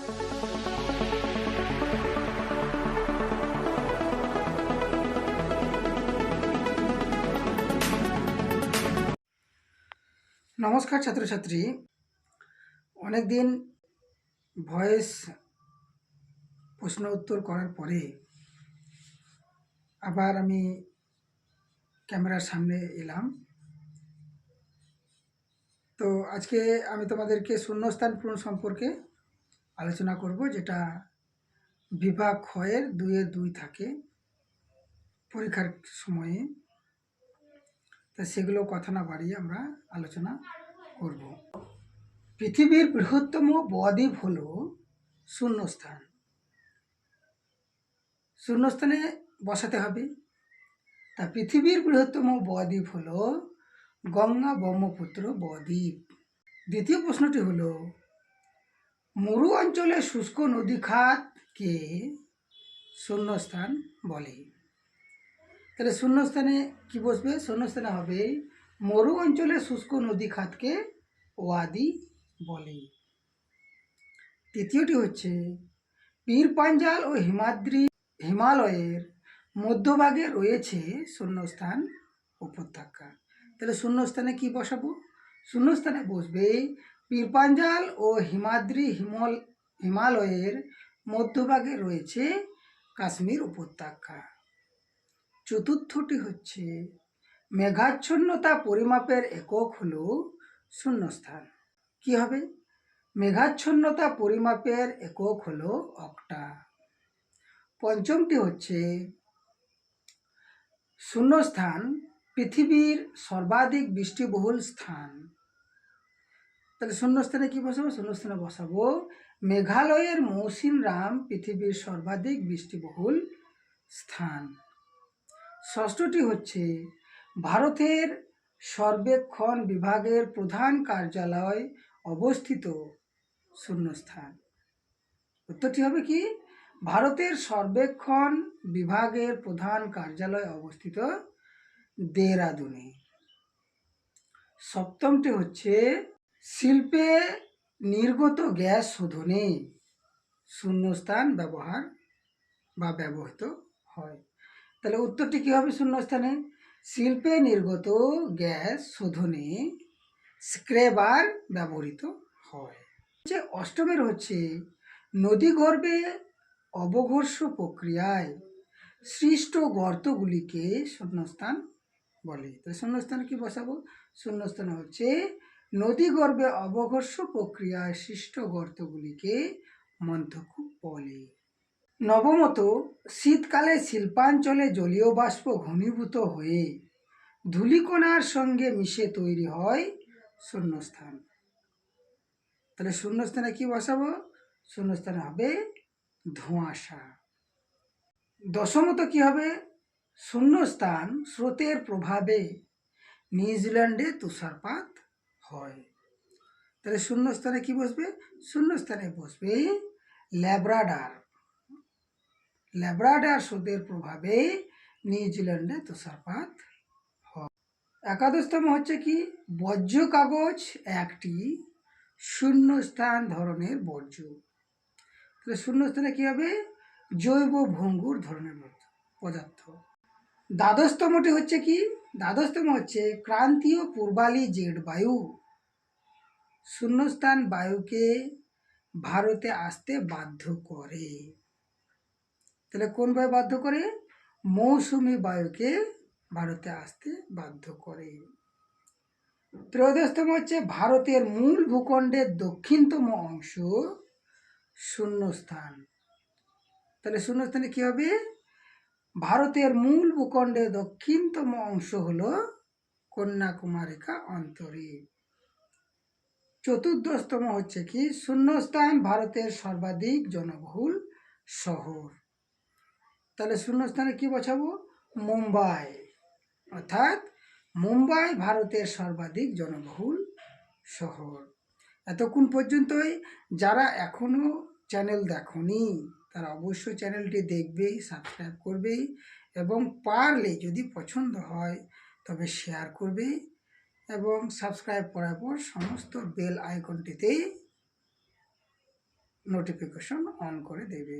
নমস্কার ছাত্রছাত্রী। অনেক দিন ভয়েস প্রশ্ন উত্তর করার পরে আবার আমি ক্যামেরার সামনে এলাম। তো আজকে আমি তোমাদেরকে শূন্যস্থান পূরণ সম্পর্কে আলোচনা করব, যেটা বিভাগ ক্ষয়ের দুইয়ের দুই থাকে পরীক্ষার সময়ে। তা সেগুলো কথা না বাড়িয়ে আমরা আলোচনা করব। পৃথিবীর বৃহত্তম বদ্বীপ হল শূন্যস্থান। শূন্যস্থানে বসাতে হবে। তা পৃথিবীর বৃহত্তম বদ্বীপ হল গঙ্গা ব্রহ্মপুত্র বদ্বীপ। দ্বিতীয় প্রশ্নটি হল মরু অঞ্চলে শুষ্ক নদী খাতকে শূন্যস্থান বলে। তাহলে শূন্যস্থানে কি বসবে? শূন্যস্থানে হবে মরু অঞ্চলে শুষ্ক নদী খাতকে ওয়াদি বলে। তৃতীয়টি হচ্ছে পীর পাঞ্জাল ও হিমাদ্রি হিমালয়ের মধ্যভাগে রয়েছে শূন্যস্থান উপত্যকা। তাহলে শূন্যস্থানে কি বসাবো? শূন্যস্থানে বসবে পীর পাঞ্জাল ও হিমাদ্রি হিমল, হিমালয়ের মধ্যভাগে রয়েছে কাশ্মীর উপত্যকা। চতুর্থটি হচ্ছে মেঘাচ্ছন্নতা পরিমাপের একক হল শূন্যস্থান। কি হবে? মেঘাচ্ছন্নতা পরিমাপের একক হল অক্টা। পঞ্চমটি হচ্ছে শূন্যস্থান, পৃথিবীর সর্বাধিক বৃষ্টিবহুল স্থান। তাহলে শূন্যস্থানে কি বসাবো? শূন্যস্থানে বসাবো মেঘালয়ের মৌসিনরাম পৃথিবীর সর্বাধিক বৃষ্টিবহুল স্থান। ষষ্ঠটি হচ্ছে ভারতের সর্বেক্ষণ বিভাগের প্রধান কার্যালয় অবস্থিত শূন্যস্থান। উত্তরটি হবে কি? ভারতের সর্বেক্ষণ বিভাগের প্রধান কার্যালয় অবস্থিত দেরাদুনে। সপ্তমটি হচ্ছে শিল্পে নির্গত গ্যাস শোধনে শূন্যস্থান ব্যবহার বা ব্যবহৃত হয়। তাহলে উত্তরটি কী হবে শূন্যস্থানে? শিল্পে নির্গত গ্যাস শোধনে স্ক্রেবার ব্যবহৃত হয়। যে অষ্টমের হচ্ছে, নদী গর্ভে অবঘর্ষ প্রক্রিয়ায় সৃষ্ট গর্তগুলিকে শূন্যস্থান বলে। তো শূন্যস্থানে কি বসাবো? শূন্যস্থানে হচ্ছে নদী গর্ভে অবঘর্ষ প্রক্রিয়ায় সৃষ্ট গর্তগুলিকে মন্থকূপ বলে। নবমত, শীতকালে শিল্পাঞ্চলে জলীয় বাষ্প ঘনীভূত হয়ে ধূলিকণার সঙ্গে মিশে তৈরি হয় শূন্যস্থান। তাহলে শূন্যস্থানে কি বসাবো? শূন্যস্থানে হবে ধোঁয়াশা। দশমত কি হবে? শূন্যস্থান স্রোতের প্রভাবে নিউজিল্যান্ডে তুষারপাত হয়। তাহলে শূন্যস্থানে কি বসবে? শূন্যস্থানে বসবে ল্যাব্রাডার। ল্যাব্রাডার স্রোতের প্রভাবে নিউজিল্যান্ডে তুষারপাত হয়। একাদশতম হচ্ছে কি? বর্জ্য কাগজ একটি শূন্যস্থান ধরনের বর্জ্য। তাহলে শূন্যস্থানে কী হবে? জৈব ভঙ্গুর ধরনের বর্জ্য পদার্থ। দ্বাদশতমটি হচ্ছে কি? দ্বাদশতম হচ্ছে ক্রান্তীয় পূর্বালি জেড বায়ু। শূন্যস্থান বায়ুকে ভারতে আসতে বাধ্য করে। তাহলে কোন বায়ু বাধ্য করে? মৌসুমি বায়ুকে ভারতে আসতে বাধ্য করে। ত্রয়োদশতম হচ্ছে ভারতের মূল ভূখণ্ডের দক্ষিণতম অংশ, শূন্যস্থান। তাহলে শূন্যস্থানে কী হবে? ভারতের মূল ভূখণ্ডের দক্ষিণতম অংশ হল কন্যাকুমারিকা অন্তরীপ চতুর্দশতম হচ্ছে কি? শূন্যস্থান ভারতের সর্বাধিক জনবহুল শহর। তাহলে শূন্যস্থানে কি বসাবো? মুম্বাই। অর্থাৎ মুম্বাই ভারতের সর্বাধিক জনবহুল শহর। এতক্ষণ পর্যন্তই যারা এখনও চ্যানেল দেখনি তারা অবশ্যই চ্যানেলটি দেখবেই, সাবস্ক্রাইব করবেই এবং পারলে যদি পছন্দ হয় তবে শেয়ার করবে এবং সাবস্ক্রাইব করার পর সমস্ত বেল আইকনটিতে নোটিফিকেশন অন করে দেবে।